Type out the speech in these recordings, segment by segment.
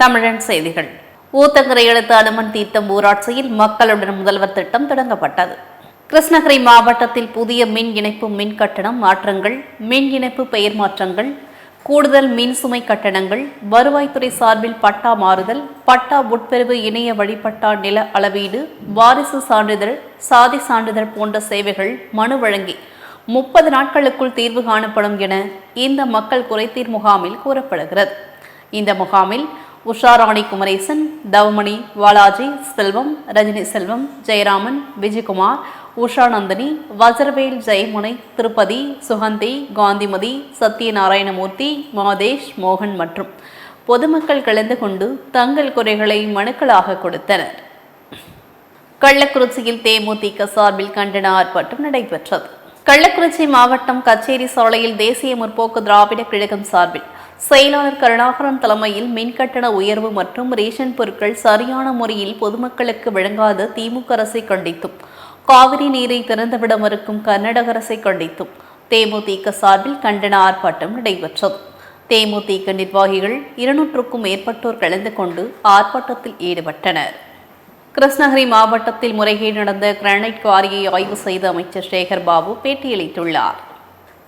தமிழன் செய்திகள். ஊத்தங்கரை எழுத்து அனுமன் தீர்த்தம் ஊராட்சியில் மக்களுடன் முதல்வர் திட்டம் தொடங்கப்பட்டது. கிருஷ்ணகிரி மாவட்டத்தில் புதிய மின் இணைப்பு மின் கட்டணம் மாற்றங்கள் மின் இணைப்பு பெயர் மாற்றங்கள் கூடுதல் மின் சுமை கட்டணங்கள் வருவாய்த்துறை சார்பில் பட்டா மாறுதல் பட்டா உட்பிரிவு இணைய வழிபட்டா நில அளவீடு வாரிசு சான்றிதழ் சாதி சான்றிதழ் போன்ற சேவைகள் மனு வழங்கி முப்பது நாட்களுக்குள் தீர்வு காணப்படும் என இந்த மக்கள் குறைதீர் முகாமில் கூறப்படுகிறது. இந்த முகாமில் உஷாராணி குமரேசன் தவமணி வாலாஜி செல்வம் ரஜினி செல்வம் ஜெயராமன் விஜயகுமார் உஷாநந்தினி வஜ்ரவேல் ஜெயமுனை திருப்பதி சுகந்தி காந்திமதி சத்யநாராயணமூர்த்தி மாதேஷ் மோகன் மற்றும் பொதுமக்கள் கலந்து கொண்டு தங்கள் குறைகளை மனுக்களாக கொடுத்தனர். கள்ளக்குறிச்சியில் தேமுதிக சார்பில் கண்டன ஆர்ப்பாட்டம் நடைபெற்றது. கள்ளக்குறிச்சி மாவட்டம் கச்சேரி சாலையில் தேசிய முற்போக்கு திராவிட கழகம் சார்பில் செயலாளர் கருணாகரன் தலைமையில் மின்கட்டண உயர்வு மற்றும் ரேஷன் பொருட்கள் சரியான முறையில் பொதுமக்களுக்கு வழங்காத திமுக அரசை கண்டித்தும். காவிரி நீரை திறந்துவிட மறுக்கும் கர்நாடக அரசை கண்டித்தும். தேமுதிக சார்பில் கண்டன ஆர்ப்பாட்டம் நடைபெற்றது. தேமுதிக நிர்வாகிகள் இருநூற்றுக்கும் மேற்பட்டோர் கலந்து கொண்டு ஆர்ப்பாட்டத்தில் ஈடுபட்டனர். கிருஷ்ணகிரி மாவட்டத்தில் முறைகேடு நடந்த கிரானைட் குவாரியை ஆய்வு செய்த அமைச்சர் சேகர் பாபு பேட்டியளித்துள்ளார்.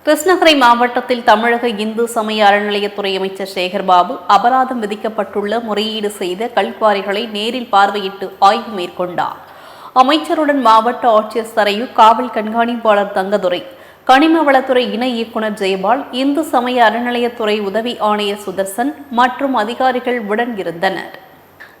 கிருஷ்ணகிரி மாவட்டத்தில் தமிழக இந்து சமய அறநிலையத்துறை அமைச்சர் சேகர் பாபு அபராதம் விதிக்கப்பட்டுள்ள முறையீடு செய்த கல்குவாரிகளை நேரில் பார்வையிட்டு ஆய்வு மேற்கொண்டார். அமைச்சருடன் மாவட்ட ஆட்சியர் சரையு காவல் கண்காணிப்பாளர் தங்கதுரை கனிம வளத்துறை இணை இயக்குநர் ஜெயபால் இந்து சமய அறநிலையத்துறை உதவி ஆணையர் சுதர்சன் மற்றும் அதிகாரிகள் உடன் இருந்தனர்.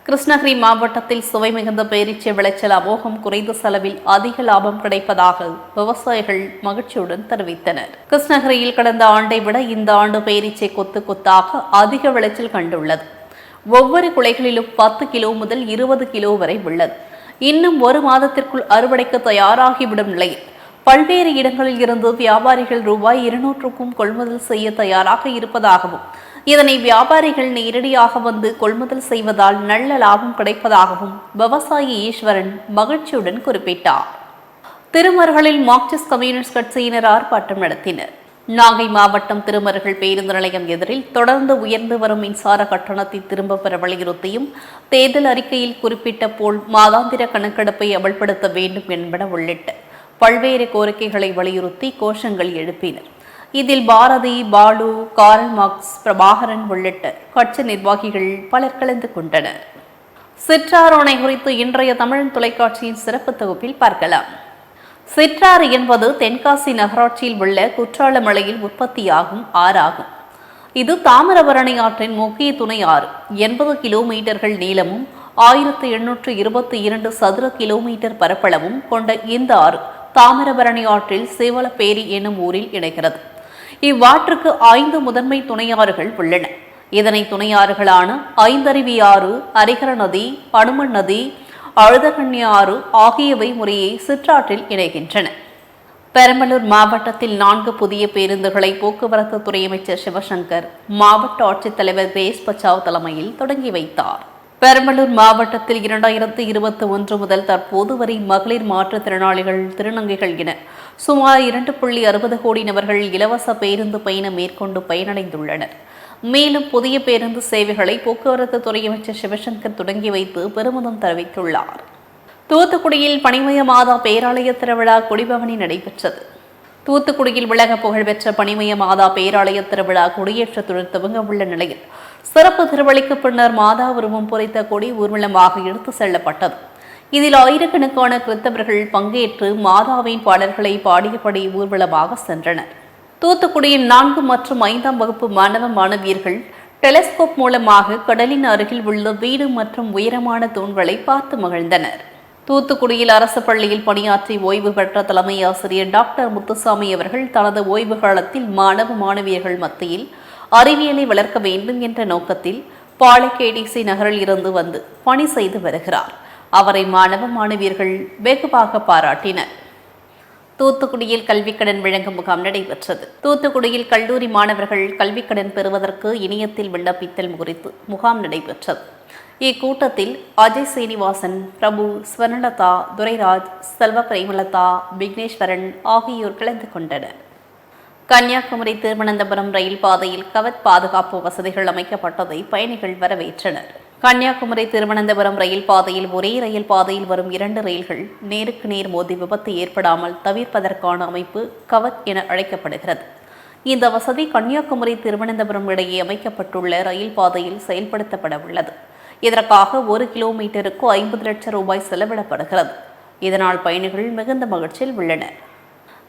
கிருஷ்ணகிரி மாவட்டத்தில் சுவை மிகுந்த பேரீச்சை விளைச்சல் அமோகம் குறைந்த செலவில் அதிக லாபம் கிடைப்பதாக விவசாயிகள் மகிழ்ச்சியுடன் தெரிவித்தனர். கிருஷ்ணகிரியில் கடந்த ஆண்டை விட இந்த ஆண்டு பேரீச்சை கொத்து கொத்தாக அதிக விளைச்சல் கண்டுள்ளது. ஒவ்வொரு குலைகளிலும் பத்து கிலோ முதல் இருபது கிலோ வரை உள்ளது. இன்னும் ஒரு மாதத்திற்குள் அறுவடைக்கு தயாராகிவிடும் நிலையில் பல்வேறு இடங்களில் இருந்து வியாபாரிகள் ரூபாய் இருநூற்றுக்கும் கொள்முதல் செய்ய தயாராக இருப்பதாகவும் இதனை வியாபாரிகள் நேரடியாக வந்து கொள்முதல் செய்வதால் நல்ல லாபம் கிடைப்பதாகவும் விவசாயி ஈஸ்வரன் மகிழ்ச்சியுடன் குறிப்பிட்டார். திருமருகளில் மார்க்சிஸ்ட் கம்யூனிஸ்ட் கட்சியினர் ஆர்ப்பாட்டம் நடத்தினர். நாகை மாவட்டம் திருமருகல் பேருந்து நிலையம் எதிரில் தொடர்ந்து உயர்ந்து வரும் மின்சார கட்டணத்தை திரும்ப பெற வலியுறுத்தியும் தேர்தல் அறிக்கையில் குறிப்பிட்ட போல் மாதாந்திர கணக்கெடுப்பை அமல்படுத்த வேண்டும் என்பன உள்ளிட்ட பல்வேறு கோரிக்கைகளை வலியுறுத்தி கோஷங்கள் எழுப்பினர். இதில் பாரதி பாலு கார்ல் மார்க்ஸ் பிரபாகரன் உள்ளிட்ட கட்சி நிர்வாகிகள் பலர் கலந்து கொண்டனர். சிற்றாரோனை குறித்து இன்றைய தமிழன் தொலைக்காட்சியின் சிறப்பு தொகுப்பில் பார்க்கலாம். சிற்றாறு என்பது தென்காசி நகராட்சியில் உள்ள குற்றாலமலையில் உற்பத்தியாகும் ஆறாகும். இது தாமிரபரணி ஆற்றின் முக்கிய துணை ஆறு. எண்பது கிலோமீட்டர்கள் நீளமும் ஆயிரத்து எண்ணூற்று இருபத்தி இரண்டு சதுர கிலோமீட்டர் பரப்பளவும் கொண்ட இந்த ஆறு தாமிரபரணி ஆற்றில் சேவலப்பேரி என்னும் ஊரில் இணைகிறது. இவ்வாற்றுக்கு ஐந்து முதன்மை துணையாறுகள் உள்ளன. இதனை துணையாறுகளான ஐந்தருவி ஆறு அரிகர நதி அனுமன் நதி அழுதகண்ணி ஆறு ஆகியவை முறையே சிற்றாற்றில் இணைகின்றன. பெரம்பலூர் மாவட்டத்தில் நான்கு புதிய பேருந்துகளை போக்குவரத்து துறை அமைச்சர் சிவசங்கர் மாவட்ட ஆட்சித்தலைவர் கிரேஸ் பச்சாவ் தலைமையில் தொடங்கி வைத்தார். பெரம்பலூர் மாவட்டத்தில் இரண்டாயிரத்து இருபத்தி ஒன்று முதல் தற்போது வரை மகளிர் மாற்றுத்திறனாளிகள் திருநங்கைகள் என சுமார் இரண்டு புள்ளி அறுபது கோடி நபர்கள் இலவச பேருந்து பயணம் மேற்கொண்டு பயனடைந்துள்ளனர். மேலும் புதிய பேருந்து சேவைகளை போக்குவரத்து துறை அமைச்சர் சிவசங்கர் தொடங்கி வைத்து பெருமிதம் தெரிவித்துள்ளார். தூத்துக்குடியில் பணிமய மாதா பேராலய திருவிழா கொடிபவனி நடைபெற்றது. தூத்துக்குடியில் உலக புகழ்பெற்ற பணிமய மாதா பேராலய திருவிழா கொடியேற்றத்துடன் துவங்க உள்ள நிலையில் சிறப்பு திருவழிக்கு பின்னர் மாதா உருவம் பொறித்த கொடி ஊர்வலமாக எடுத்து செல்லப்பட்டது. இதில் ஆயிரக்கணக்கான கிறித்தவர்கள் பங்கேற்று மாதாவின் பாடல்களை பாடியபடி ஊர்வலமாக சென்றனர். தூத்துக்குடியின் நான்கு மற்றும் ஐந்தாம் வகுப்பு மாணவ மாணவியர்கள் டெலஸ்கோப் மூலமாக கடலின் அருகில் உள்ள வீடு மற்றும் உயரமான தூண்களை பார்த்து மகிழ்ந்தனர். தூத்துக்குடியில் அரசு பள்ளியில் பணியாற்றி ஓய்வு பெற்ற தலைமை ஆசிரியர் டாக்டர் முத்துசாமி அவர்கள் தனது ஓய்வு காலத்தில் மாணவ மாணவியர்கள் மத்தியில் அறிவியலை வளர்க்க வேண்டும் என்ற நோக்கத்தில் பாலக்கேடிசி நகரில் இருந்து வந்து பணி செய்து வருகிறார். அவரை மாணவ மாணவியர்கள் வெகுவாக பாராட்டினர். தூத்துக்குடியில் கல்விக்கடன் வழங்கும் முகாம் நடைபெற்றது. தூத்துக்குடியில் கல்லூரி மாணவர்கள் கல்விக்கடன் பெறுவதற்கு இணையத்தில் விண்ணப்பித்தல் குறித்து முகாம் நடைபெற்றது. இக்கூட்டத்தில் அஜய் சீனிவாசன் பிரபு ஸ்வர்ணலதா துரைராஜ் செல்வ பிரேமலதா விக்னேஸ்வரன் ஆகியோர் கலந்து கொண்டனர். கன்னியாகுமரி திருவனந்தபுரம் ரயில் பாதையில் கவத் பாதுகாப்பு வசதிகள் அமைக்கப்பட்டதை பயணிகள் வரவேற்றனர். கன்னியாகுமரி திருவனந்தபுரம் ரயில் பாதையில் ஒரே ரயில் பாதையில் வரும் இரண்டு ரயில்கள் நேருக்கு நேர் மோதி விபத்து ஏற்படாமல் தவிர்ப்பதற்கான அமைப்பு கவத் என அழைக்கப்படுகிறது. இந்த வசதி கன்னியாகுமரி திருவனந்தபுரம் இடையே அமைக்கப்பட்டுள்ள ரயில் பாதையில் செயல்படுத்தப்பட உள்ளது. இதற்காக ஒரு கிலோமீட்டருக்கு ஐம்பது லட்சம் ரூபாய் செலவிடப்படுகிறது. இதனால் பயணிகள் மிகுந்த மகிழ்ச்சியில் உள்ளனர்.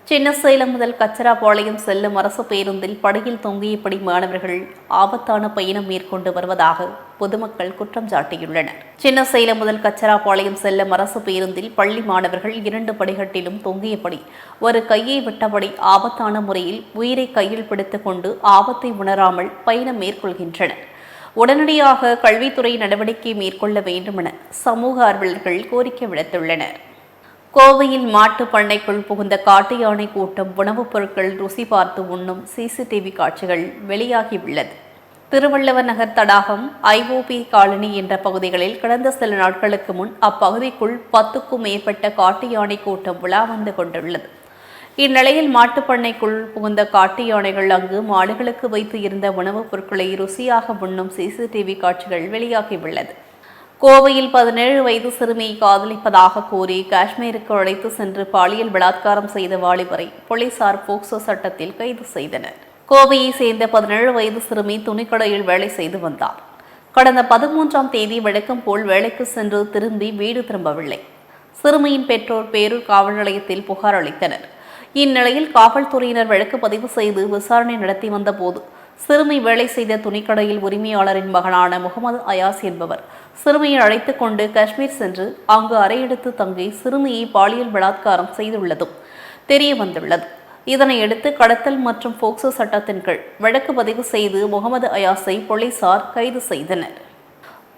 சின்னசேலம் முதல் கச்சராபாளையம் செல்லும் அரசு பேருந்தில் படகில் தொங்கியபடி மாணவர்கள் ஆபத்தான பயணம் மேற்கொண்டு வருவதாக பொதுமக்கள் குற்றம் சாட்டியுள்ளனர். சின்னசேலம் முதல் கச்சராபாளையம் செல்லும் அரசு பேருந்தில் பள்ளி மாணவர்கள் இரண்டு படிகட்டிலும் தொங்கியபடி ஒரு கையை விட்டபடி ஆபத்தான முறையில் உயிரை கையில் பிடித்துக் கொண்டு ஆபத்தை உணராமல் பயணம் மேற்கொள்கின்றனர். உடனடியாக கல்வித்துறை நடவடிக்கை மேற்கொள்ள வேண்டுமென சமூக ஆர்வலர்கள் கோரிக்கை விடுத்துள்ளனர். கோவையில் மாட்டு பண்ணைக்குள் புகுந்த காட்டு யானை கூட்டம் உணவுப் பொருட்கள் ருசி பார்த்து உண்ணும் சிசிடிவி காட்சிகள் வெளியாகியுள்ளது. திருவள்ளுவர் நகர் தடாகம் ஐஓபி காலனி என்ற பகுதிகளில் கடந்த சில நாட்களுக்கு முன் அப்பகுதிக்குள் பத்துக்கும் மேற்பட்ட காட்டு யானை கூட்டம் உலா வந்து கொண்டுள்ளது. இந்நிலையில் மாட்டுப்பண்ணைக்குள் புகுந்த காட்டு யானைகள் அங்கு மாடுகளுக்கு வைத்து இருந்த உணவுப் பொருட்களை ருசியாக உண்ணும் சிசிடிவி காட்சிகள் வெளியாகியுள்ளது. கோவையில் பதினேழு வயது சிறுமியை காதலிப்பதாக கூறி காஷ்மீருக்கு அழைத்து சென்று பாலியல் பலாத்காரம் செய்த வாலிபரை போலீசார் போக்சோ சட்டத்தில் கைது செய்தனர். கோவையை சேர்ந்த பதினேழு வயது சிறுமி துணிக்கடையில் வேலை செய்து வந்தார். கடந்த பதிமூன்றாம் தேதி வழக்கம் போல் வேலைக்கு சென்று திரும்பி வீடு திரும்பவில்லை. சிறுமியின் பெற்றோர் பேரூர் காவல் நிலையத்தில் புகார் அளித்தனர். இந்நிலையில் காவல்துறையினர் வழக்கு பதிவு செய்து விசாரணை நடத்தி வந்தபோது சிறுமி வேலை செய்த துணிக்கடையில் உரிமையாளரின் மகனான முகமது அயாஸ் என்பவர். சிறுமியை அழைத்து கொண்டு காஷ்மீர் சென்று அங்கு அறையெடுத்து தங்கி சிறுமியை பாலியல் பலாத்காரம் செய்துள்ளதும் தெரிய வந்துள்ளது. இதனையடுத்து கடத்தல் மற்றும் போக்சோ சட்டத்தின் கீழ் வழக்கு பதிவு செய்து முகமது அயாஸை போலீசார் கைது செய்தனர்.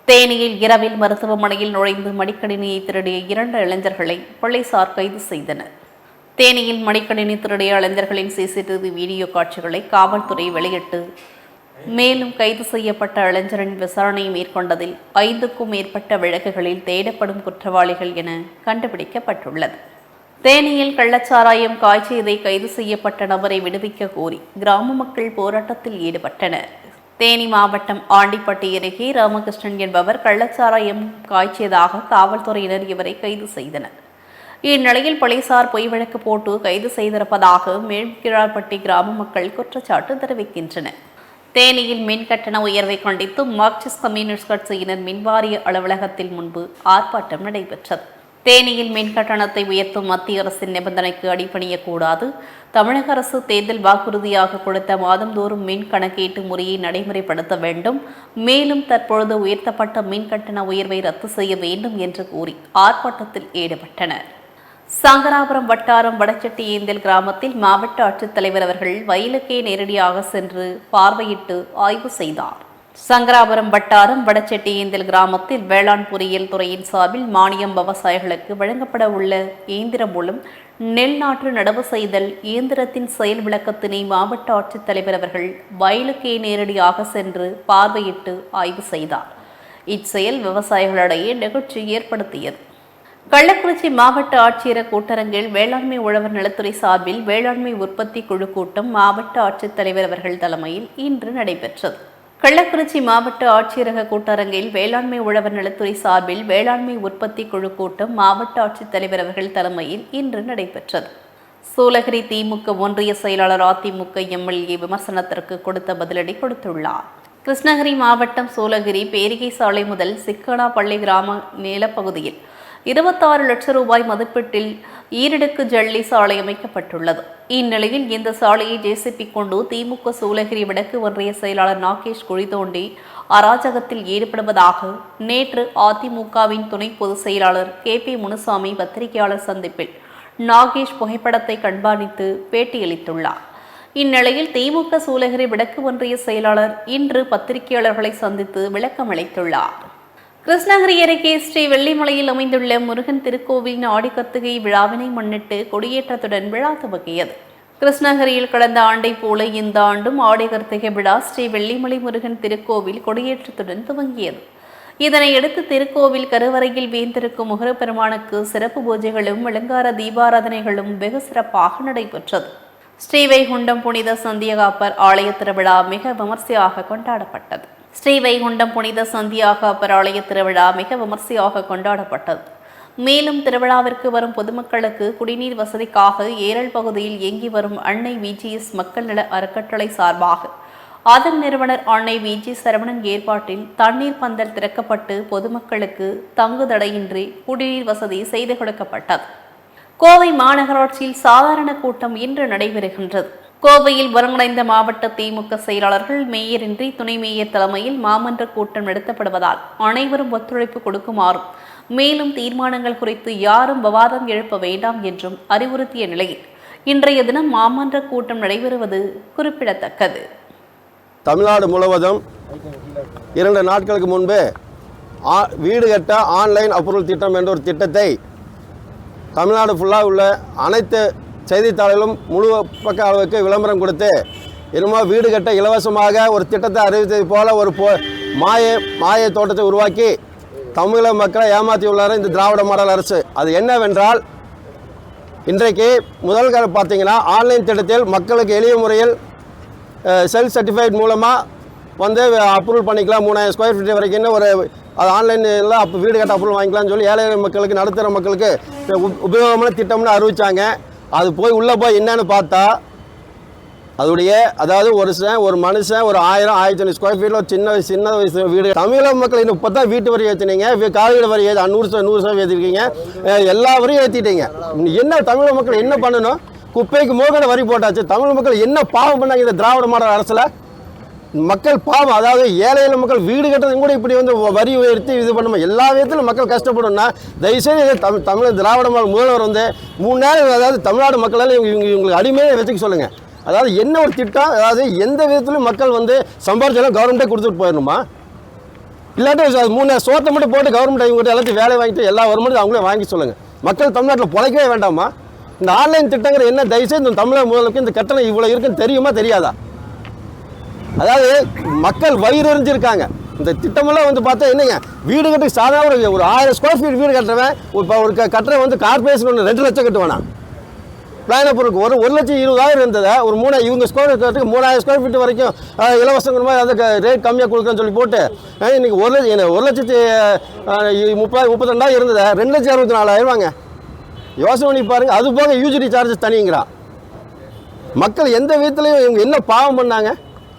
தேனியில் இரவில் மருத்துவமனையில் நுழைந்து மடிக்கணினியை திருடிய இரண்டு இளைஞர்களை போலீசார் கைது செய்தனர். தேனியில் மடிக்கணினி திருடைய இளைஞர்களின் சிசிடிவி வீடியோ காட்சிகளை காவல்துறை வெளியிட்டு மேலும் கைது செய்யப்பட்ட இளைஞரின் விசாரணையை மேற்கொண்டதில் ஐந்துக்கும் மேற்பட்ட வழக்குகளில் தேடப்படும் குற்றவாளிகள் என கண்டுபிடிக்கப்பட்டுள்ளது. தேனியில் கள்ளச்சாராயம் காய்ச்சியதை கைது செய்யப்பட்ட நபரை விடுவிக்க கோரி கிராம மக்கள் போராட்டத்தில் ஈடுபட்டனர். தேனி மாவட்டம் ஆண்டிப்பட்டி அருகே ராமகிருஷ்ணன் என்பவர் கள்ளச்சாராயம் காய்ச்சியதாக காவல்துறையினர் இவரை கைது செய்தனர். இந்நிலையில் போலீசார் பொய் வழக்கு போட்டு கைது செய்திருப்பதாக மேல்கிழார்பட்டி கிராம மக்கள் குற்றச்சாட்டு தெரிவிக்கின்றனர் தேனியில் மின் கட்டண உயர்வை கண்டித்து மார்க்சிஸ்ட் கம்யூனிஸ்ட் கட்சியினர் மின்வாரிய அலுவலகத்தில் முன்பு ஆர்ப்பாட்டம் நடைபெற்றது. தேனியில் மின் கட்டணத்தை உயர்த்தும் மத்திய அரசின் நிபந்தனைக்கு அடிபணியக்கூடாது. தமிழக அரசு தேர்தல் வாக்குறுதியாக கொடுத்த மாதந்தோறும் மின் கணக்கீட்டு முறையை நடைமுறைப்படுத்த வேண்டும். மேலும் தற்பொழுது உயர்த்தப்பட்ட மின் கட்டண உயர்வை ரத்து செய்ய வேண்டும் என்று கூறி ஆர்ப்பாட்டத்தில் ஈடுபட்டனர். சங்கராபுரம் வட்டாரம் வடச்செட்டியேந்தல் கிராமத்தில் மாவட்ட ஆட்சித்தலைவர் அவர்கள் வயலுக்கே நேரடியாக சென்று பார்வையிட்டு ஆய்வு செய்தார். சங்கராபுரம் வட்டாரம் வடச்செட்டியேந்தல் கிராமத்தில் வேளாண் பொறியியல் துறையின் சார்பில் மானியம் விவசாயிகளுக்கு வழங்கப்பட உள்ள இயந்திரம் மூலம் நெல் நாற்று நடவு செய்தல் இயந்திரத்தின் செயல் விளக்கத்தினை மாவட்ட ஆட்சித்தலைவர் அவர்கள் வயலுக்கே நேரடியாக சென்று பார்வையிட்டு ஆய்வு செய்தார். இச்செயல் விவசாயிகளிடையே நிகழ்ச்சி ஏற்படுத்தியது. கள்ளக்குறிச்சி மாவட்ட ஆட்சியர கூட்டரங்கில் வேளாண்மை உழவர் நலத்துறை சார்பில் வேளாண்மை உற்பத்தி குழு கூட்டம் மாவட்ட ஆட்சித்தலைவர் அவர்கள் தலைமையில் இன்று நடைபெற்றது. கள்ளக்குறிச்சி மாவட்ட ஆட்சியரக கூட்டரங்கில் வேளாண்மை உழவர் நலத்துறை சார்பில் வேளாண்மை உற்பத்தி குழு கூட்டம் மாவட்ட ஆட்சித்தலைவர் அவர்கள் தலைமையில் இன்று நடைபெற்றது. சூலகிரி திமுக ஒன்றிய செயலாளர் அதிமுக எம்எல்ஏ விமர்சனத்திற்கு கொடுத்த பதிலடி கொடுத்துள்ளார். கிருஷ்ணகிரி மாவட்டம் சூலகிரி பேரிகை சாலை முதல் சிக்கனாப்பள்ளி கிராம நிலப்பகுதியில் இருபத்தாறு லட்சம் ரூபாய் மதிப்பீட்டில் ஈரடுக்கு ஜல்லி சாலை அமைக்கப்பட்டுள்ளது. இந்நிலையில் இந்த சாலையை ஜேசிபி கொண்டு திமுக சூளகிரி வடக்கு ஒன்றிய செயலாளர் நாகேஷ் குழி தோண்டி அராஜகத்தில் ஈடுபடுவதாக நேற்று அதிமுகவின் துணை பொதுச் செயலாளர் கே பி முனுசாமி பத்திரிகையாளர் சந்திப்பில் நாகேஷ் புகைப்படத்தை கண்காணித்து பேட்டியளித்துள்ளார். இந்நிலையில் திமுக சூலகிரி வடக்கு ஒன்றிய செயலாளர் இன்று பத்திரிகையாளர்களை சந்தித்து விளக்கம் அளித்துள்ளார் கிருஷ்ணகிரி அருகே ஸ்ரீ வெள்ளிமலையில் அமைந்துள்ள முருகன் திருக்கோவிலின் ஆடிக்கத்துகை விழாவினை முன்னிட்டு கொடியேற்றத்துடன் விழா துவங்கியது. கிருஷ்ணகிரியில் கடந்த ஆண்டை போல இந்த ஆண்டும் ஆடிகர்த்திகை விழா ஸ்ரீ வெள்ளிமலை முருகன் திருக்கோவில் கொடியேற்றத்துடன் துவங்கியது. இதனையடுத்து திருக்கோவில் கருவறையில் வீந்திருக்கும் முகரப்பெருமானுக்கு சிறப்பு பூஜைகளும் அலங்கார தீபாராதனைகளும் வெகு சிறப்பாக நடைபெற்றது. ஸ்ரீவைகுண்டம் புனித சந்தியகாப்பர் ஆலய திருவிழா மிக விமர்சையாக கொண்டாடப்பட்டது. ஸ்ரீவைகுண்டம் புனித சந்தியாக ஆலய திருவிழா மிக விமர்சையாக கொண்டாடப்பட்டது. மேலும் திருவிழாவிற்கு வரும் பொதுமக்களுக்கு குடிநீர் வசதிக்காக ஏரல் பகுதியில் இயங்கி வரும் அன்னை விஜிஎஸ் மக்கள் நல அறக்கட்டளை சார்பாக அதன் நிறுவனர் அன்னை விஜி சரவணன் ஏற்பாட்டில் தண்ணீர் பந்தல் திறக்கப்பட்டு பொதுமக்களுக்கு தங்குதடையின்றி குடிநீர் வசதி செய்து கொடுக்கப்பட்டது. கோவை மாநகராட்சியில் சாதாரண கூட்டம் இன்று நடைபெறுகின்றது. கோவையில் ஒருங்கிணைந்த மாவட்ட திமுக செயலாளர்கள் மேயரின்றி துணை மேயர் தலைமையில் மாமன்ற கூட்டம் நடத்தப்படுவதால் அனைவரும் ஒத்துழைப்பு கொடுக்குமாறும் மேலும் தீர்மானங்கள் குறித்து யாரும் விவாதம் எழுப்ப வேண்டாம் என்றும் அறிவுறுத்திய நிலையில் இன்றைய தினம் மாமன்ற கூட்டம் நடைபெறுவது குறிப்பிடத்தக்கது. தமிழ்நாடு முழுவதும் இரண்டு நாட்களுக்கு முன்பு ஆ- வீடு கட்ட ஆன்லைன் அப்ரூவல் திட்டம் என்ற ஒரு திட்டத்தை தமிழ்நாடு ஃபுல்லாக உள்ள அனைத்து செய்தித்தாளிலும் முழு பக்க அளவுக்கு விளம்பரம் கொடுத்து என்னமோ வீடு கட்ட இலவசமாக ஒரு திட்டத்தை அறிவித்தது போல ஒரு போ மாய மாய தோட்டத்தை உருவாக்கி தமிழக மக்களை ஏமாற்றியுள்ளார் இந்த திராவிட மாடல் அரசு. அது என்னவென்றால் இன்றைக்கு முதல் கால பார்த்தீங்கன்னா ஆன்லைன் திட்டத்தில் மக்களுக்கு எளிய முறையில் செல்ஃப் சர்டிஃபைட் மூலமாக வந்து அப்ரூவல் பண்ணிக்கலாம். மூணாயிரம் ஸ்கொயர் ஃபீட் வரைக்கும் ஒரு அது ஆன்லைனில் அப்போ வீடு கட்ட அப்ரூவல் வாங்கிக்கலாம்னு சொல்லி ஏழை மக்களுக்கு நடுத்தர மக்களுக்கு உபயோகமான திட்டம்னு அறிவித்தாங்க அது போய் உள்ளே போய் என்னன்னு பார்த்தா அதோடைய அதாவது ஒரு ஒரு மனுஷன் ஒரு ஆயிரம் ஆயிரத்தி ஐநூறு ஸ்கொயர் ஃபீட்டில் ஒரு சின்ன சின்ன வயசு வீடு. தமிழக மக்கள் இன்னும் இப்போ தான் வீட்டு வரி ஏற்றினீங்க காலையில் வரி ஏற்றி நூறு ச- நூறு சதவீதம் ஏற்றிருக்கீங்க அஹ் எல்லா ஏற்றிட்டீங்க என்ன தமிழக மக்கள் என்ன பண்ணணும்? குப்பைக்கு மோகன வரி போட்டாச்சு. தமிழ் மக்கள் என்ன பாவம் பண்ணாங்க இந்த திராவிட மாடல் அரசில்? மக்கள் பாவம் அதாவது ஏழையில மக்கள் வீடு கட்டுறதும் கூட இப்படி வந்து வரி உயர்த்தி இது பண்ணுமா? எல்லா விதத்திலும் மக்கள் கஷ்டப்படும்னா தயவுசெய்து இதை தமிழ் தமிழ் திராவிட முதல்வர் வந்து மூணு நேரம் அதாவது தமிழ்நாடு மக்களால் இவங்க இவங்க இவங்களுக்கு அடிமையை வச்சுக்க சொல்லுங்கள் அதாவது என்ன ஒரு திட்டம் அதாவது எந்த விதத்திலும் மக்கள் வந்து சம்பாரிச்சாலும் கவர்மெண்ட்டே கொடுத்துட்டு போயிடணுமா? இல்லாட்டி மூணு நேரம் சோத்தை மட்டும் போட்டு கவர்மெண்ட் இவங்ககிட்ட எல்லாத்தையும் வேலை வாங்கிட்டு எல்லா வருமானத்தையும் அவங்களே வாங்கி சொல்லுங்கள் மக்கள் தமிழ்நாட்டில் பிழைக்கவே வேண்டாமா? இந்த ஆன்லைன் திட்டங்கிற என்ன தயவுசெய்து இந்த தமிழக முதலுக்கு இந்த கட்டணம் இவ்வளோ இருக்குன்னு தெரியுமா தெரியாதா? அதாவது மக்கள் வயிறறிஞ்சிருக்காங்க. இந்த திட்டமெல்லாம் வந்து பார்த்தா என்னங்க? வீடு கட்டி சாதாரண ஒரு- ஒரு ஆயிரம் ஸ்கொயர் ஃபீட் வீடு கட்டுறவன் இப்போ ஒரு க- வந்து கார்பரேஷன் ஒன்று ரெண்டு லட்சம் கட்டுவானா? பிளான் பொருளுக்கு ஒரு ஒரு லட்சம் இருபதாயிரம் இருந்ததை ஒரு மூணு இவங்க ஸ்கொயர் ஃபீட்டுக்கு மூணாயிரம் ஸ்கொயர் ஃபீட் வரைக்கும் இலவசங்கிற மாதிரி அதுக்கு ரேட் கம்மியாக கொடுக்குறேன்னு சொல்லி போட்டு இன்றைக்கி இன்னைக்கு ஒரு லட்சம் என்ன, ஒரு லட்சத்தி அஹ், இ- முப்பது இருந்ததை ரெண்டு லட்சம் அறுபத்தி நாலாயிரம் வாங்க யோசனை பண்ணி பாருங்க அது போக யூஜிடி சார்ஜஸ் தனிங்கிறான் மக்கள் எந்த விதத்துலையும் இவங்க என்ன பாவம் பண்ணாங்க?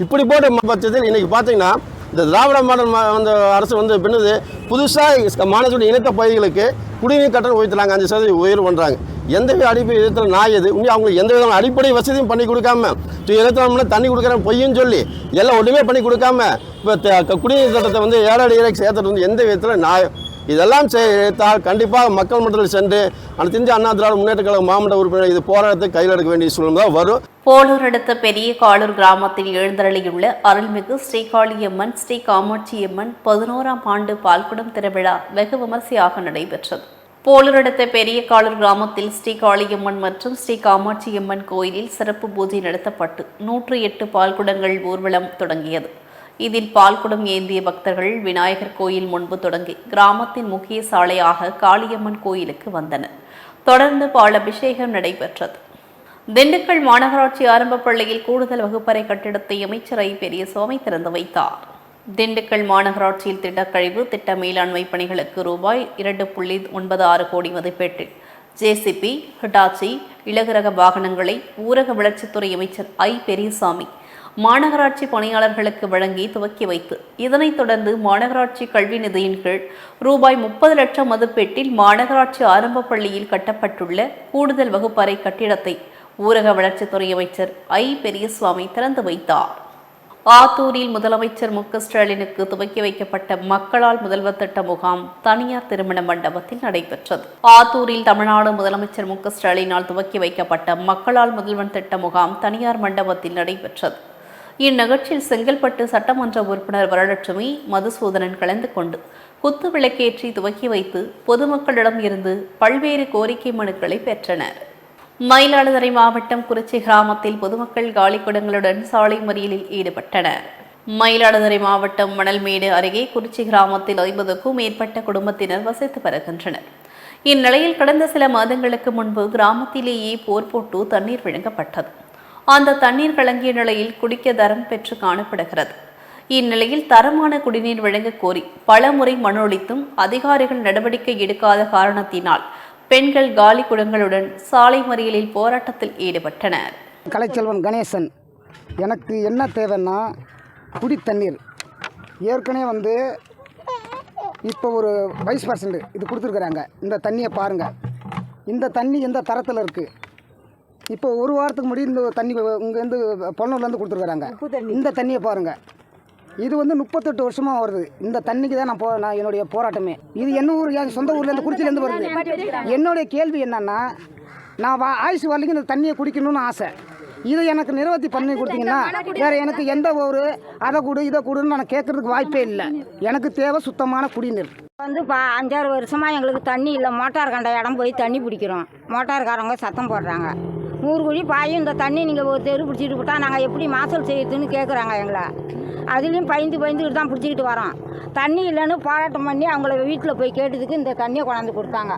இப்படி போட்ட பட்சத்தில் இன்னைக்கு பார்த்தீங்கன்னா இந்த திராவிட மாடல் அந்த அரசு வந்து பின்னது. புதுசாக மாநிலத்துடைய இணைத்த பகுதிகளுக்கு குடிநீர் கட்டணம் உயர்த்துறாங்க அஞ்சு சதவீதம் உயர்வு பண்ணுறாங்க எந்த வித அடிப்படை விதத்தில் நாயது இன்னும் அவங்களுக்கு எந்த விதமான அடிப்படை வசதியும் பண்ணி கொடுக்காம இருபத்தி தண்ணி கொடுக்குறேன் பொய்யும் சொல்லி எல்லாம் ஒன்றுமே பண்ணி கொடுக்காம இப்போ குடிநீர் திட்டத்தை வந்து ஏழாடி இறக்கி சேர்த்துட்டு வந்து எந்த விதத்தில் நியாயம்? இதெல்லாம் செய்தால் கண்டிப்பாக மக்கள் மன்றத்தில் சென்று அனைத்து இந்திய அண்ணா திராவிட முன்னேற்ற கழக மாவட்ட உறுப்பினர் இது போராட்டத்தை கையில் எடுக்க வேண்டிய சூழ்நிலை தான் வரும். போலூர் அடுத்த பெரிய காலூர் கிராமத்தில் எழுந்தருளியுள்ள அருள்மிகு ஸ்ரீகாளியம்மன் ஸ்ரீ காமாட்சியம்மன் பதினோராம் ஆண்டு பால்குடம் திருவிழா வெகு விமர்சையாக நடைபெற்றது. போலூர் அடுத்த பெரிய காலூர் கிராமத்தில் ஸ்ரீ காளியம்மன் மற்றும் ஸ்ரீ காமாட்சியம்மன் கோயிலில் சிறப்பு பூஜை நடத்தப்பட்டு நூற்று எட்டு பால்குடங்கள் ஊர்வலம் தொடங்கியது. இதில் பால்குடம் ஏந்திய பக்தர்கள் விநாயகர் கோயில் முன்பு தொடங்கி கிராமத்தின் முக்கிய சாலையாக காளியம்மன் கோயிலுக்கு வந்தனர். தொடர்ந்து பால் அபிஷேகம் நடைபெற்றது. திண்டுக்கல் மாநகராட்சி ஆரம்ப பள்ளியில் கூடுதல் வகுப்பறை கட்டிடத்தை அமைச்சர் ஐ பெரியசாமி திறந்து வைத்தார். திண்டுக்கல் மாநகராட்சியில் திட்டக்கழிவு திட்ட மேலாண்மை பணிகளுக்கு ரூபாய் இரண்டு புள்ளி ஒன்பது ஆறு கோடி மதிப்பீட்டில் ஜேசிபி ஹிட்டாச்சி இலகுரக வாகனங்களை ஊரக வளர்ச்சித்துறை அமைச்சர் ஐ. பெரியசாமி மாநகராட்சி பணியாளர்களுக்கு வழங்கி துவக்கி வைத்து இதனைத் தொடர்ந்து மாநகராட்சி கல்வி நிதியின் கீழ் ரூபாய் முப்பது லட்சம் மதிப்பீட்டில் மாநகராட்சி ஆரம்ப பள்ளியில் கட்டப்பட்டுள்ள கூடுதல் வகுப்பறை கட்டிடத்தை ஊரக வளர்ச்சித்துறை அமைச்சர் ஐ. பெரியசுவாமி திறந்து வைத்தார். ஆத்தூரில் முதலமைச்சர் மு. ஸ்டாலினுக்கு துவக்கி வைக்கப்பட்ட மக்களால் முதல்வர் திட்ட முகாம் தனியார் திருமண மண்டபத்தில் நடைபெற்றது. ஆத்தூரில் தமிழ்நாடு முதலமைச்சர் மு. ஸ்டாலினால் துவக்கி வைக்கப்பட்ட மக்களால் முதல்வன் திட்ட முகாம் தனியார் மண்டபத்தில் நடைபெற்றது. இந்நிகழ்ச்சியில் செங்கல்பட்டு சட்டமன்ற உறுப்பினர் வரலட்சுமி மதுசூதனன் கலந்து கொண்டு குத்து விளக்கேற்றி துவக்கி வைத்து பொதுமக்களிடம் இருந்து பல்வேறு கோரிக்கை மனுக்களை பெற்றனர். மயிலாடுதுறை மாவட்டம் குறிச்சி கிராமத்தில் பொதுமக்கள் காலிக்குடங்களுடன் சாலை மறியலில் ஈடுபட்டனர். மயிலாடுதுறை மாவட்டம் மணல்மேடு அருகே குறிச்சி கிராமத்தில் ஐம்பதுக்கும் மேற்பட்ட குடும்பத்தினர் வசித்து வருகின்றனர். இந்நிலையில் கடந்த சில மாதங்களுக்கு முன்பு கிராமத்திலேயே போர் போட்டு தண்ணீர் வழங்கப்பட்டது. அந்த தண்ணீர் கலங்கிய நிலையில் குடிக்க தரம் பெற்று காணப்படுகிறது. இந்நிலையில் தரமான குடிநீர் வழங்க கோரி பலமுறை மனு அளித்தும் அதிகாரிகள் நடவடிக்கை எடுக்காத காரணத்தினால் பெண்கள் காலி குடங்களுடன் சாலை மறியலில் போராட்டத்தில் ஈடுபட்டனர். கலைச்செல்வன் கணேசன் எனக்கு என்ன தேவைன்னா குடி தண்ணீர். ஏற்கனவே வந்து இப்போ ஒரு வைஸ் பர்சன்ட் இது கொடுத்துருக்குறாங்க. இந்த தண்ணியை பாருங்கள் இந்த தண்ணி எந்த தரத்தில் இருக்குது இப்போ ஒரு வாரத்துக்கு முன்னாடி இந்த தண்ணி இங்கேருந்து பொன்னூர்லேருந்து கொடுத்துருக்குறாங்க. இந்த தண்ணியை பாருங்கள் இது வந்து முப்பத்தெட்டு வருஷமாக வருது. இந்த தண்ணிக்கு தான் நான் போ நான் என்னுடைய போராட்டமே. இது என்ன ஊர்? என் சொந்த ஊர்லேருந்து குறிச்சிலேருந்து வருது. என்னுடைய கேள்வி என்னன்னா நான் வா ஆயுசு வரலைக்கு இந்த தண்ணியை குடிக்கணும்னு ஆசை. இதை எனக்கு நிறுவத்தி பண்ணி கொடுத்தீங்கன்னா வேற எனக்கு எந்த ஒரு அதை கொடு இதை கொடுன்னு நான் கேட்கறதுக்கு வாய்ப்பே இல்லை. எனக்கு தேவை சுத்தமான குடிநீர். வந்து பா அஞ்சாறு வருஷமாக எங்களுக்கு தண்ணி இல்லை. மோட்டார் கண்ட இடம் போய் தண்ணி பிடிக்கிறோம். மோட்டார்காரங்க சத்தம் போடுறாங்க. நூறு குழி பாயும் இந்த தண்ணி நீங்கள் ஒரு தெரு பிடிச்சிட்டு விட்டா நாங்கள் எப்படி மாசல் செய்யுதுன்னு கேட்குறாங்க எங்களை. அதுலேயும் பயந்து பயந்துக்கிட்டு தான் பிடிச்சிக்கிட்டு வரோம். தண்ணி இல்லைன்னு போராட்டம் பண்ணி அவங்கள வீட்டில் போய் கேட்டதுக்கு இந்த தண்ணியை கொண்டாந்து கொடுத்தாங்க.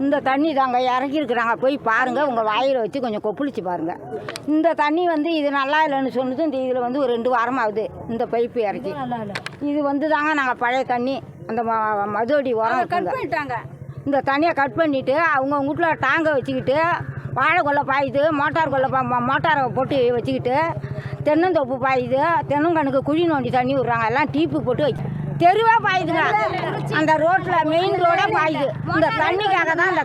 இந்த தண்ணி தாங்க இறக்கியிருக்கிறாங்க போய் பாருங்கள் உங்கள் வாயில் வச்சு கொஞ்சம் கொப்பளிச்சு பாருங்கள் இந்த தண்ணி வந்து இது நல்லா இல்லைன்னு சொன்னது இந்த இதில் வந்து ஒரு ரெண்டு வாரம் ஆகுது. இந்த பைப்பு இறக்கி. இது வந்து தாங்க நாங்கள் பழைய தண்ணி. அந்த ம- மதுவடி உரம் இருக்குங்க. இந்த தண்ணியை கட் பண்ணிவிட்டு அவங்க வீட்டில் டாங்கை வச்சுக்கிட்டு வாழை கொல்லை பாயுது மோட்டார் கொல்லை பா மோட்டாரை போட்டு வச்சுக்கிட்டு தென்னந்தோப்பு பாயுது தென்னங்கண்ணுக்கு குழி நோண்டி தண்ணி விட்றாங்க. எல்லாம் டீப்பு போட்டு வச்சு தெருவாக பாயுதுங்க அந்த ரோட்டில் மெயின் ரோடே பாயுது. இந்த தண்ணிக்காக தான் அந்த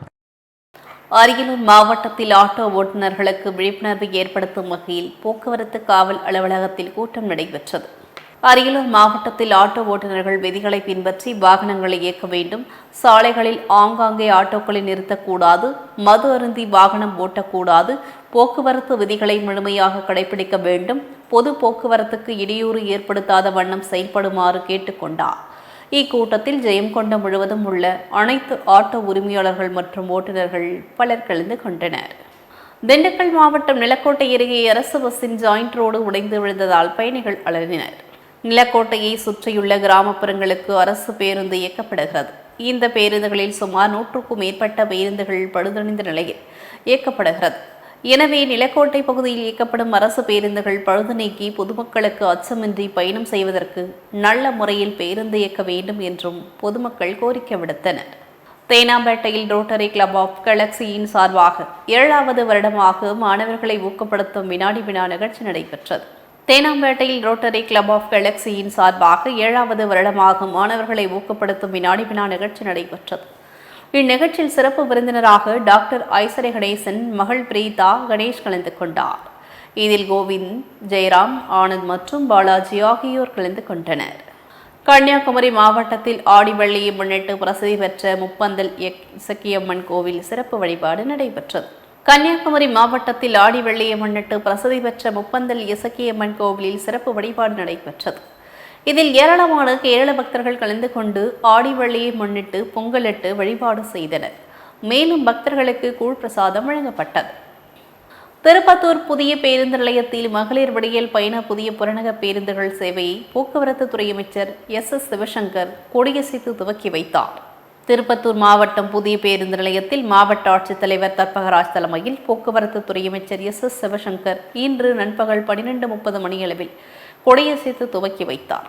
அரியலூர் மாவட்டத்தில் ஆட்டோ ஓட்டுநர்களுக்கு விழிப்புணர்வு ஏற்படுத்தும் வகையில் போக்குவரத்து காவல் அலுவலகத்தில் கூட்டம் நடைபெற்றது. அரியலூர் மாவட்டத்தில் ஆட்டோ ஓட்டுநர்கள் விதிகளை பின்பற்றி வாகனங்களை இயக்க வேண்டும். சாலைகளில் ஆங்காங்கே ஆட்டோக்களை நிறுத்தக்கூடாது. மது அருந்தி வாகனம் ஓட்டக்கூடாது. போக்குவரத்து விதிகளை முழுமையாக கடைபிடிக்க வேண்டும். பொது போக்குவரத்துக்கு இடையூறு ஏற்படுத்தாத வண்ணம் செயல்படுமாறு கேட்டுக்கொண்டார். இக்கூட்டத்தில் ஜெயங்கொண்டம் முழுவதும் உள்ள அனைத்து ஆட்டோ உரிமையாளர்கள் மற்றும் ஓட்டுநர்கள் பலர் கலந்து கொண்டனர். திண்டுக்கல் மாவட்டம் நிலக்கோட்டை அருகே அரசு பஸ்ஸின் ஜாயிண்ட் ரோடு உடைந்து விழுந்ததால் பயணிகள் அலறினர். நிலக்கோட்டையை சுற்றியுள்ள கிராமப்புறங்களுக்கு அரசு பேருந்து இயக்கப்படுகிறது. இந்த பேருந்துகளில் சுமார் நூற்றுக்கும் மேற்பட்ட பேருந்துகள் பழுதடைந்த நிலையில் இயக்கப்படுகிறது. எனவே நிலக்கோட்டை பகுதியில் இயக்கப்படும் அரசு பேருந்துகள் பழுது நீக்கி பொதுமக்களுக்கு அச்சமின்றி பயணம் செய்வதற்கு நல்ல முறையில் பேருந்து இயக்க வேண்டும் என்றும் பொதுமக்கள் கோரிக்கை விடுத்தனர். தேனாம்பேட்டையில் ரோட்டரி கிளப் ஆஃப் கலக்சியின் சார்பாக ஏழாவது வருடமாக மாணவர்களை ஊக்கப்படுத்தும் வினாடி வினா நிகழ்ச்சி நடைபெற்றது. தேனாம்பேட்டையில் ரோட்டரி கிளப் ஆஃப் கெலக்சியின் சார்பாக ஏழாவது வருடமாக மாணவர்களை ஊக்கப்படுத்தும் வினாடி வினா நிகழ்ச்சி நடைபெற்றது. இந்நிகழ்ச்சியில் சிறப்பு விருந்தினராக டாக்டர் ஐசரி கணேசன் மகள் பிரீதா கணேஷ் கலந்து கொண்டார். இதில் கோவிந்த் ஜெயராம் ஆனந்த் மற்றும் பாலாஜி ஆகியோர் கலந்து கொண்டனர். கன்னியாகுமரி மாவட்டத்தில் ஆடிவள்ளியை முன்னிட்டு பிரசித்தி பெற்ற முப்பந்தல் இயக்- இசக்கியம்மன் கோவில் சிறப்பு வழிபாடு நடைபெற்றது. கன்னியாகுமரி மாவட்டத்தில் ஆடி வெள்ளியை முன்னிட்டு பிரசித்தி பெற்ற முப்பந்தல் இசக்கியம்மன் கோவிலில் சிறப்பு வழிபாடு நடைபெற்றது. இதில் ஏராளமான கேரள பக்தர்கள் கலந்து கொண்டு ஆடி வெள்ளியை முன்னிட்டு பொங்கலிட்டு வழிபாடு செய்தனர். மேலும் பக்தர்களுக்கு கூழ் பிரசாதம் வழங்கப்பட்டது. திருப்பத்தூர் புதிய பேருந்து நிலையத்தில் மகளிர் விடியல் பயண புதிய புறநகர் பேருந்துகள் சேவையை போக்குவரத்து துறை அமைச்சர் எஸ் எஸ் சிவசங்கர் கொடியசைத்து துவக்கி வைத்தார். திருப்பத்தூர் மாவட்டம் புதிய பேருந்து நிலையத்தில் மாவட்ட ஆட்சித்தலைவர் தற்பகராஜ் தலைமையில் போக்குவரத்து துறை அமைச்சர் எஸ் எஸ் சிவசங்கர் இன்று நண்பகல் பனிரெண்டு முப்பது மணியளவில் கொடியசைத்து துவக்கி வைத்தார்.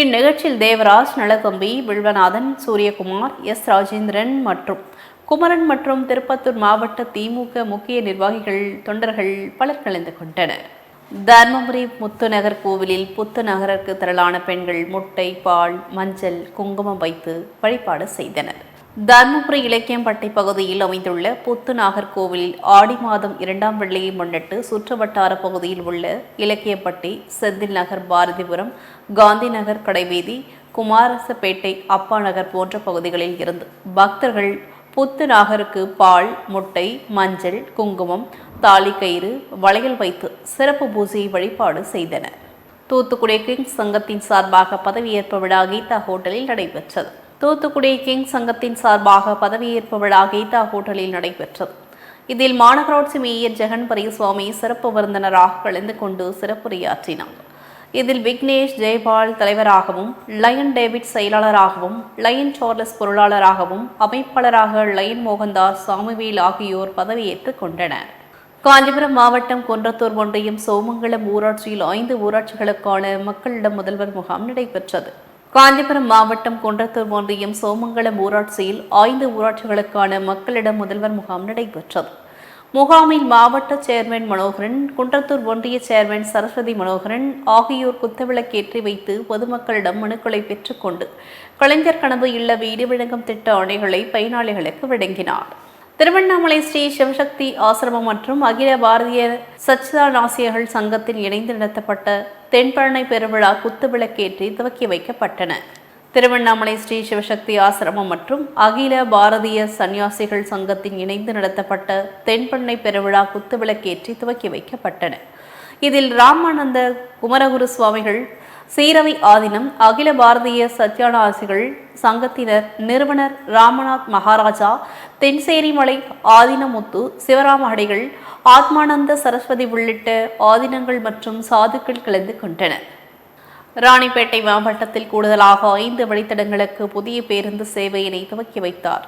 இந்நிகழ்ச்சியில் தேவராஜ் நலதம்பி வில்வநாதன் சூரியகுமார் எஸ் ராஜேந்திரன் மற்றும் குமரன் மற்றும் திருப்பத்தூர் மாவட்ட திமுக முக்கிய நிர்வாகிகள் தொண்டர்கள் பலர் கலந்து கொண்டனர். தர்மபுரி முத்துநகர் கோவிலில் புத்துநகருக்கு திரளான பெண்கள் முட்டை பால் மஞ்சள் குங்குமம் வைத்து வழிபாடு செய்தனர். தர்மபுரி இலக்கியம்பட்டை பகுதியில் அமைந்துள்ள புத்துநாகர் கோவிலில் ஆடி மாதம் இரண்டாம் வெள்ளியை முன்னிட்டு சுற்றுவட்டார பகுதியில் உள்ள இலக்கியம்பட்டி செந்தில் நகர் பாரதிபுரம் காந்தி நகர் கடைவீதி குமாரசப்பேட்டை அப்பா நகர் போன்ற பகுதிகளில் இருந்து பக்தர்கள் புத்துநாகருக்கு பால் முட்டை மஞ்சள் குங்குமம் தாலிக்கயிறு வளையல் வைத்து சிறப்பு பூஜையை வழிபாடு செய்தனர். தூத்துக்குடி கிங்ஸ் சங்கத்தின் சார்பாக பதவியேற்பு விழா கீதா ஹோட்டலில் நடைபெற்றது. தூத்துக்குடி கிங்ஸ் சங்கத்தின் சார்பாக பதவியேற்பு விழா கீதா ஹோட்டலில் நடைபெற்றது. இதில் மாநகராட்சி மேயர் ஜெகன் பரியசுவாமி சிறப்பு விருந்தினராக கலந்து கொண்டு சிறப்புரையாற்றினார். இதில் விக்னேஷ் ஜெயபால் தலைவராகவும் லயன் டேவிட் செயலாளராகவும் லயன் சார்லஸ் பொருளாளராகவும் அமைப்பாளராக லயன் மோகன்தாஸ் சாமுவேல் ஆகியோர் பதவியேற்றுக் கொண்டனர். காஞ்சிபுரம் மாவட்டம் குன்றத்தூர் ஒன்றியம் சோமங்கலம் ஊராட்சியில் ஐந்து ஊராட்சிகளுக்கான மக்களிடம் முதல்வர் முகாம் நடைபெற்றது. காஞ்சிபுரம் மாவட்டம் குன்றத்தூர் ஒன்றியம் சோமங்கலம் ஊராட்சியில் ஐந்து ஊராட்சிகளுக்கான மக்களிடம் முதல்வர் முகாம் நடைபெற்றது. முகாமில் மாவட்ட சேர்மன் மனோகரன் குன்றத்தூர் ஒன்றிய சேர்மன் சரஸ்வதி மனோகரன் ஆகியோர் குத்துவிளக்கேற்றி வைத்து பொதுமக்களிடம் மனுக்களை பெற்றுக்கொண்டு கலைஞர் கனவு இல்ல வீடு விளங்கும் திட்ட ஆணைகளை பயனாளிகளுக்கு வழங்கினார். திருவண்ணாமலை ஸ்ரீ சிவசக்தி ஆசிரமம் மற்றும் அகில பாரதிய சச்சிதாநாசியர்கள் சங்கத்தில் இணைந்து நடத்தப்பட்ட தென்பழனை பெருவிழா குத்துவிளக்கேற்றி துவக்கி வைக்கப்பட்டன. திருவண்ணாமலை ஸ்ரீ சிவசக்தி ஆசிரமம் மற்றும் அகில பாரதிய சன்னியாசிகள் சங்கத்தின் இணைந்து நடத்தப்பட்ட தென்பண்ணை பெருவிழா குத்துவிளக்கேற்றி துவக்கி வைக்கப்பட்டன. இதில் ராமானந்த குமரகுரு சுவாமிகள் சீரவை ஆதீனம் அகில பாரதிய சத்யானாசிகள் சங்கத்தினர் நிறுவனர் ராமநாத் மகாராஜா தென்சேரிமலை ஆதீனமுத்து சிவராம அடிகள் ஆத்மானந்த சரஸ்வதி உள்ளிட்ட ஆதீனங்கள் மற்றும் சாதுக்கள் கலந்து கொண்டனர். ராணிப்பேட்டை மாவட்டத்தில் கூடுதலாக ஐந்து வழித்தடங்களுக்கு புதிய பேருந்து சேவையினை துவக்கி வைத்தார்.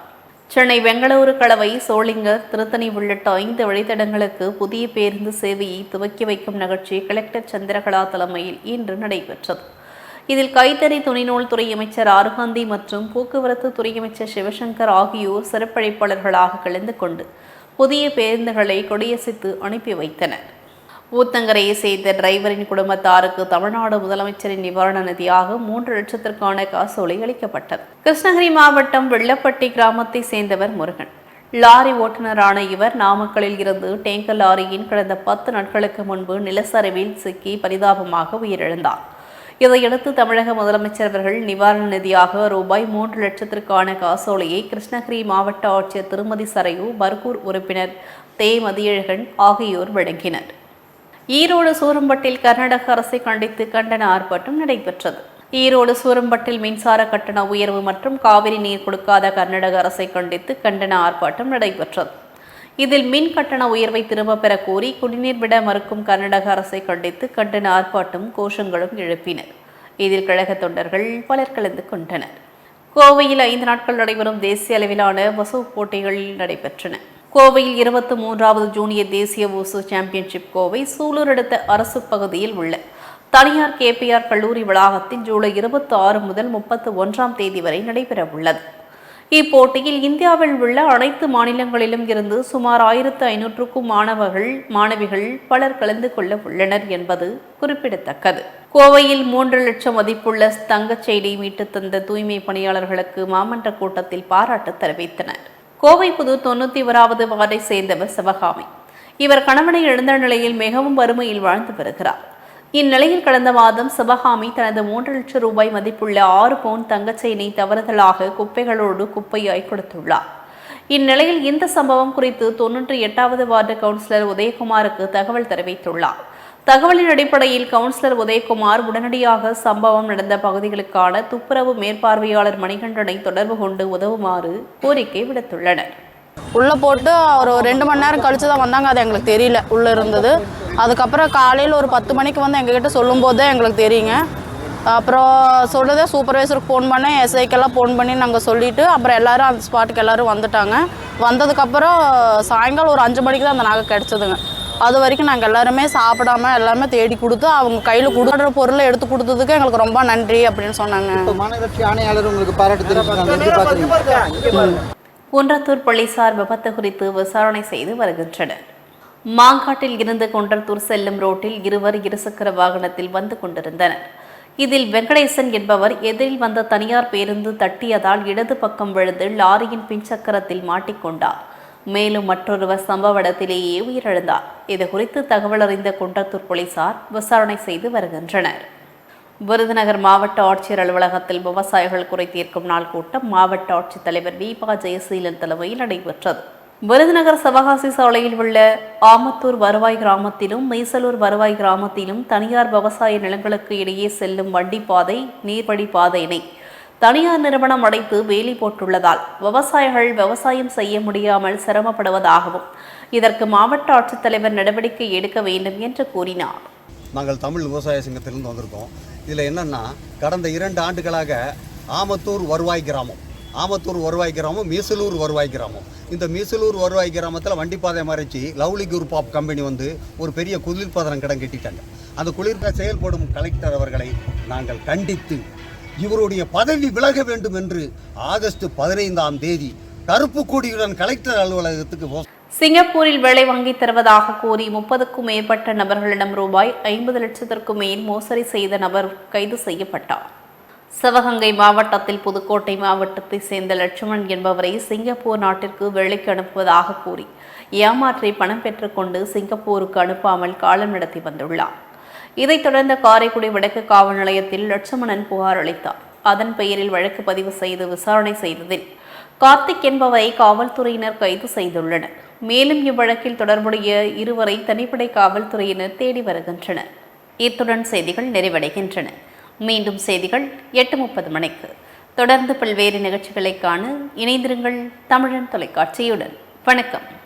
சென்னை பெங்களூரு கலவை சோளிங்கர் திருத்தணி உள்ளிட்ட ஐந்து வழித்தடங்களுக்கு புதிய பேருந்து சேவையை துவக்கி வைக்கும் நிகழ்ச்சி கலெக்டர் சந்திரகலா தலைமையில் இன்று நடைபெற்றது. இதில் கைத்தறி துணிநூல் துறை அமைச்சர் ஆருகாந்தி மற்றும் போக்குவரத்து துறை அமைச்சர் சிவசங்கர் ஆகியோர் சிறப்பழைப்பாளர்களாக கலந்து கொண்டு புதிய பேருந்துகளை கொடியசைத்து அனுப்பி வைத்தனர். ஊத்தங்கரையை சேர்ந்த டிரைவரின் குடும்பத்தாருக்கு தமிழ்நாடு முதலமைச்சரின் நிவாரண நிதியாக மூன்று லட்சத்திற்கான காசோலை அளிக்கப்பட்டது. கிருஷ்ணகிரி மாவட்டம் வெள்ளப்பட்டி கிராமத்தை சேர்ந்தவர் முருகன். லாரி ஓட்டுநரான இவர் நாமக்கலில் இருந்து டேங்கர் லாரியின் கடந்த பத்து நாட்களுக்கு முன்பு நிலச்சரிவில் சிக்கி பரிதாபமாக உயிரிழந்தார். இதையடுத்து தமிழக முதலமைச்சர் அவர்கள் நிவாரண நிதியாக ரூபாய் மூன்று லட்சத்திற்கான காசோலையை கிருஷ்ணகிரி மாவட்ட ஆட்சியர் திருமதி சரையு பர்கூர் உறுப்பினர் தே. மதியழகன் ஆகியோர் வழங்கினர். ஈரோடு சூரம்பட்டில் கர்நாடக அரசை கண்டித்து கண்டன ஆர்ப்பாட்டம் நடைபெற்றது. ஈரோடு சூரம்பட்டில் மின்சார கட்டண உயர்வு மற்றும் காவிரி நீர் கொடுக்காத கர்நாடக அரசை கண்டித்து கண்டன ஆர்ப்பாட்டம் நடைபெற்றது. இதில் மின் கட்டண உயர்வை திரும்பப் பெற கோரி குடிநீர் விட மறுக்கும் கர்நாடக அரசை கண்டித்து கண்டன ஆர்ப்பாட்டம் கோஷங்களும் எழுப்பினர் இதில் கழக தொண்டர்கள் பலர் கலந்து கொண்டனர். கோவையில் ஐந்து நாட்கள் நடைபெறும் தேசிய அளவிலான வசூ போட்டிகள் நடைபெற்றன. கோவையில் இருபத்தி மூன்றாவது ஜூனியர் தேசிய ஊசு சாம்பியன்ஷிப் கோவை சூலூர் அடுத்த அரசு பகுதியில் உள்ள தனியார் கேபிஆர் கல்லூரி வளாகத்தில் ஜூலை இருபத்தி ஆறு முதல் முப்பத்தி ஒன்றாம் தேதி வரை நடைபெறவுள்ளது இப்போட்டியில் இந்தியாவில் உள்ள அனைத்து மாநிலங்களிலும் இருந்து சுமார் ஆயிரத்து ஐநூற்றுக்கும் மாணவர்கள் மாணவிகள் பலர் கலந்து கொள்ள உள்ளனர் என்பது குறிப்பிடத்தக்கது. கோவையில் மூன்று லட்சம் மதிப்புள்ள தங்கச் செயினை மீட்டு தந்த தூய்மை பணியாளர்களுக்கு மாமன்ற கூட்டத்தில் பாராட்டு தெரிவித்தனர். கோவை புது தொண்ணூற்றி ஓராவது வார்டை சேர்ந்தவர் சிவகாமி. இவர் கணவனை இழந்த நிலையில் மிகவும் வறுமையில் வாழ்ந்து வருகிறார். இந்நிலையில் கடந்த மாதம் சிவகாமி தனது மூன்று லட்சம் ரூபாய் மதிப்புள்ள ஆறு பவுன் தங்கச்செயினை தவறுதலாக குப்பைகளோடு குப்பையாய் கொடுத்துள்ளார். இந்நிலையில் இந்த சம்பவம் குறித்து தொன்னூற்றி எட்டாவது வார்டு கவுன்சிலர் உதயகுமாருக்கு தகவல் தெரிவித்துள்ளார். தகவலின் அடிப்படையில் கவுன்சிலர் உதயகுமார் உடனடியாக சம்பவம் நடந்த பகுதிகளுக்கான துப்புரவு மேற்பார்வையாளர் மணிகண்டனை தொடர்பு கொண்டு உதவுமாறு கோரிக்கை விடுத்துள்ளனர். உள்ளே போட்டு ஒரு ரெண்டு மணி நேரம் கழிச்சு தான் வந்தாங்க அது எங்களுக்கு தெரியல. உள்ளே இருந்தது. அதுக்கப்புறம் காலையில் ஒரு பத்து மணிக்கு வந்து எங்ககிட்ட சொல்லும்போது தான் எங்களுக்கு தெரியுங்க. அப்புறம் சொல்லுதே சூப்பர்வைசருக்கு ஃபோன் பண்ணேன். எஸ்ஐக்கெல்லாம் ஃபோன் பண்ணி நாங்கள் சொல்லிவிட்டு அப்புறம் எல்லாரும் அந்த ஸ்பாட்டுக்கு எல்லாரும் வந்துட்டாங்க. வந்ததுக்கப்புறம் சாயங்காலம் ஒரு அஞ்சு மணிக்கு தான் அந்த நகை கிடச்சிதுங்க. அது வரைக்கும் நாங்கள் எல்லாருமே சாப்பிடாம எல்லாருமே தேடி கொடுத்து அவங்க கையில் கொடுக்குற பொருளை எடுத்து கொடுத்ததுக்கு எங்களுக்கு ரொம்ப நன்றி அப்படின்னு சொன்னாங்க. மாநகராட்சி ஆணையாளர் உங்களுக்கு பாராட்டு குன்றத்தூர் போலீசார் விபத்து குறித்து விசாரணை செய்து வருகின்றனர். மாங்காட்டில் இருந்து குன்றத்தூர் செல்லும் ரோட்டில் இருவர் இருசக்கர வாகனத்தில் வந்து கொண்டிருந்தனர். இதில் வெங்கடேசன் என்பவர் எதிரில் வந்த தனியார் பேருந்து தட்டியதால் இடது பக்கம் விழுந்து லாரியின் பின்சக்கரத்தில் மாட்டிக்கொண்டார். மேலும் மற்றொருவர் சம்பவ இடத்திலேயே உயிரிழந்தார். இது குறித்து தகவல் அறிந்த குன்றத்தூர் போலீசார் விசாரணை செய்து வருகின்றனர். விருதுநகர் மாவட்ட ஆட்சியர் அலுவலகத்தில் விவசாயிகள் குறை தீர்க்கும் நாள் கூட்டம் மாவட்ட ஆட்சித்தலைவர் தீபா ஜெயசீலன் தலைமையில் நடைபெற்றது. விருதுநகர் சிவகாசி சாலையில் உள்ள ஆமத்தூர் வருவாய் கிராமத்திலும் மெய்சலூர் வருவாய் கிராமத்திலும் தனியார் விவசாய நிலங்களுக்கு இடையே செல்லும் வண்டி பாதை நீர்வழி பாதையினை தனியார் நிறுவனம் அடைத்து வேலி போட்டுள்ளதால் விவசாயிகள் விவசாயம் செய்ய முடியாமல் சிரமப்படுவதாகவும் இதற்கு மாவட்ட ஆட்சித்தலைவர் நடவடிக்கை எடுக்க வேண்டும் என்று கூறினார். நாங்கள் தமிழ் விவசாய சங்கத்திலிருந்து வந்திருக்கோம். இதில் என்னென்னா கடந்த இரண்டு ஆண்டுகளாக ஆமத்தூர் வருவாய் கிராமம் ஆமத்தூர் வருவாய் கிராமம் மீசலூர் வருவாய் கிராமம். இந்த மீசலூர் வருவாய் கிராமத்தில் வண்டிப்பாதை மறைச்சி லவ்லி குரூப் ஆஃப் கம்பெனி வந்து ஒரு பெரிய குளிர்பதனம் கடன் கட்டிட்டாங்க. அந்த குளிர்க செயல்படும் கலெக்டர் அவர்களை நாங்கள் கண்டித்து இவருடைய பதவி விலக வேண்டும் என்று ஆகஸ்ட் பதினைந்தாம் தேதி கருப்பு கொடியுடன் கலெக்டர் அலுவலகத்துக்கு சிங்கப்பூரில் வேலை வாங்கி தருவதாக கூறி முப்பதுக்கும் மேற்பட்ட நபர்களிடம் ரூபாய் ஐம்பது லட்சத்திற்கும் மேல் மோசடி செய்த நபர் கைது செய்யப்பட்டார். சிவகங்கை மாவட்டத்தில் புதுக்கோட்டை மாவட்டத்தைச் சேர்ந்த லட்சுமணன் என்பவரை சிங்கப்பூர் நாட்டிற்கு வேலைக்கு அனுப்புவதாக கூறி ஏமாற்றி பணம் பெற்றுக்கொண்டு சிங்கப்பூருக்கு அனுப்பாமல் காலம் நடத்தி வந்துள்ளார். இதைத் தொடர்ந்து காரைக்குடி வடக்கு காவல் நிலையத்தில் லட்சுமணன் புகார் அளித்தார். அதன் பெயரில் வழக்கு பதிவு செய்து விசாரணை செய்ததில் கார்த்திக் என்பவரை காவல்துறையினர் கைது செய்துள்ளனர். மேலும் இவ்வழக்கில் தொடர்புடைய இருவரை தனிப்படை காவல்துறையினர் தேடி வருகின்றனர். இத்துடன் செய்திகள் நிறைவடைகின்றன. மீண்டும் செய்திகள் எட்டு முப்பது மணிக்கு. தொடர்ந்து பல்வேறு நிகழ்ச்சிகளை காண இணைந்திருங்கள் தமிழன் தொலைக்காட்சியுடன். வணக்கம்.